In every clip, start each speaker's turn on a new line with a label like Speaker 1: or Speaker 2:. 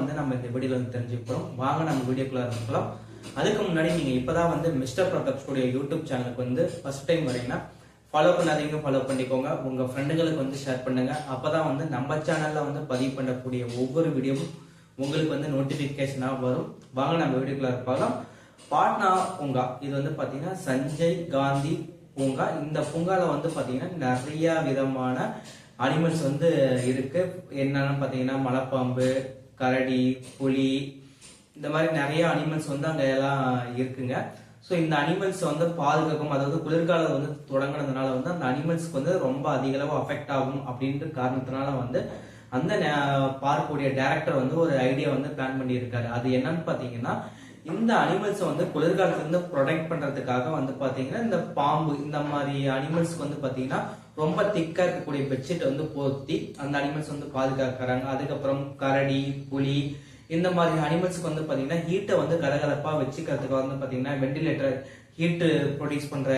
Speaker 1: வந்து நம்ம இந்த வீடியோவில் வந்து தெரிஞ்சுக்கிறோம் வாங்க நம்ம வீடியோக்குள்ளே இருக்கலாம் அதுக்கு முன்னாடி நீங்கள் இப்போ தான் வந்து மிஸ்டர் பிரதாப் ஸ்டுடியோ யூடியூப் சேனலுக்கு வந்து ஃபர்ஸ்ட் டைம் வரீங்கன்னா ஃபாலோ பண்ணாதீங்க ஃபாலோ பண்ணிக்கோங்க. உங்கள் ஃப்ரெண்டுங்களுக்கு வந்து ஷேர் பண்ணுங்க. அப்பதான் வந்து நம்ம சேனலில் வந்து பதிவு பண்ணக்கூடிய ஒவ்வொரு வீடியோவும் உங்களுக்கு வந்து நோட்டிஃபிகேஷனாக வரும். வாங்க நம்ம வீடியோக்குள்ளே பார்க்கலாம் பாட்னா பூங்கா. இது வந்து பார்த்தீங்கன்னா சஞ்சய் காந்தி பூங்கா. இந்த பூங்காவில் வந்து பார்த்தீங்கன்னா நிறைய விதமான அனிமல்ஸ் வந்து இருக்கு. என்னன்னு பார்த்தீங்கன்னா மலைப்பாம்பு கரடி புலி இந்த மாதிரி நிறைய அனிமல்ஸ் வந்து அங்கே எல்லாம் இருக்குங்க. ஸோ இந்த அனிமல்ஸ் வந்து பாதுகாக்கும் அதாவது குளிர்காலம் வந்து தொடங்குனதுனால வந்து அந்த அனிமல்ஸ்க்கு வந்து ரொம்ப அதிக அளவு அஃபெக்ட் ஆகும் அப்படின்ற காரணத்தினால வந்து அந்த பார்க்கக்கூடிய டேரக்டர் வந்து ஒரு ஐடியா வந்து பிளான் பண்ணியிருக்காரு. அது என்னன்னு பார்த்தீங்கன்னா இந்த அனிமல்ஸை வந்து குளிர்காலத்துலேருந்து ப்ரொடெக்ட் பண்ணுறதுக்காக வந்து பார்த்தீங்கன்னா இந்த பாம்பு இந்த மாதிரி அனிமல்ஸ்க்கு வந்து பார்த்தீங்கன்னா ரொம்ப திக்காக இருக்கக்கூடிய பெட்ஷீட் வந்து போர்த்தி அந்த அனிமல்ஸ் வந்து பாதுகாக்கிறாங்க. அதுக்கப்புறம் கரடி புலி இந்த மாதிரி அனிமல்ஸ்க்கு வந்து பார்த்தீங்கன்னா ஹீட்டை வந்து கலகலப்பாக வச்சுக்கிறதுக்கு வந்து பார்த்தீங்கன்னா வெண்டிலேட்டர் ஹீட்டு ப்ரொடியூஸ் பண்ணுற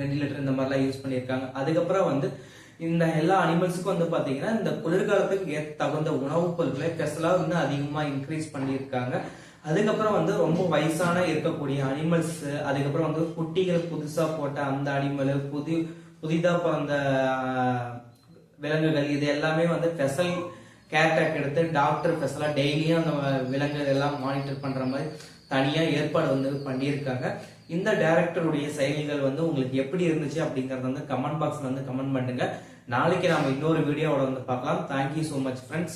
Speaker 1: வெண்டிலேட்டர் இந்த மாதிரிலாம் யூஸ் பண்ணியிருக்காங்க. அதுக்கப்புறம் வந்து இந்த எல்லா அனிமல்ஸுக்கும் வந்து பார்த்தீங்கன்னா இந்த குளிர்காலத்துக்கு ஏற்ற தகுந்த உணவுப் பொருட்களை ஸ்பெஷலாக வந்து அதிகமாக இன்க்ரீஸ் பண்ணியிருக்காங்க. அதுக்கப்புறம் வந்து ரொம்ப வயசான இருக்கக்கூடிய அனிமல்ஸ் அதுக்கப்புறம் வந்து குட்டிகள் புதுசா போட்ட அந்த அனிமல் புது புதிதாக பிறந்த விலங்குகள் இது எல்லாமே வந்து ஸ்பெஷல் கேர்டேக் எடுத்து டாக்டர் ஸ்பெஷலாக டெய்லியும் அந்த விலங்குகள் எல்லாம் மானிட்டர் பண்ணுற மாதிரி தனியாக ஏற்பாடு வந்து பண்ணியிருக்காங்க. இந்த டேரக்டருடைய செயல்கள் வந்து உங்களுக்கு எப்படி இருந்துச்சு அப்படிங்கறத வந்து கமெண்ட் பாக்ஸ்ல வந்து கமெண்ட் பண்ணுங்க. நாளைக்கு நாம இன்னொரு வீடியோவோட வந்து பார்க்கலாம். Thank you so much friends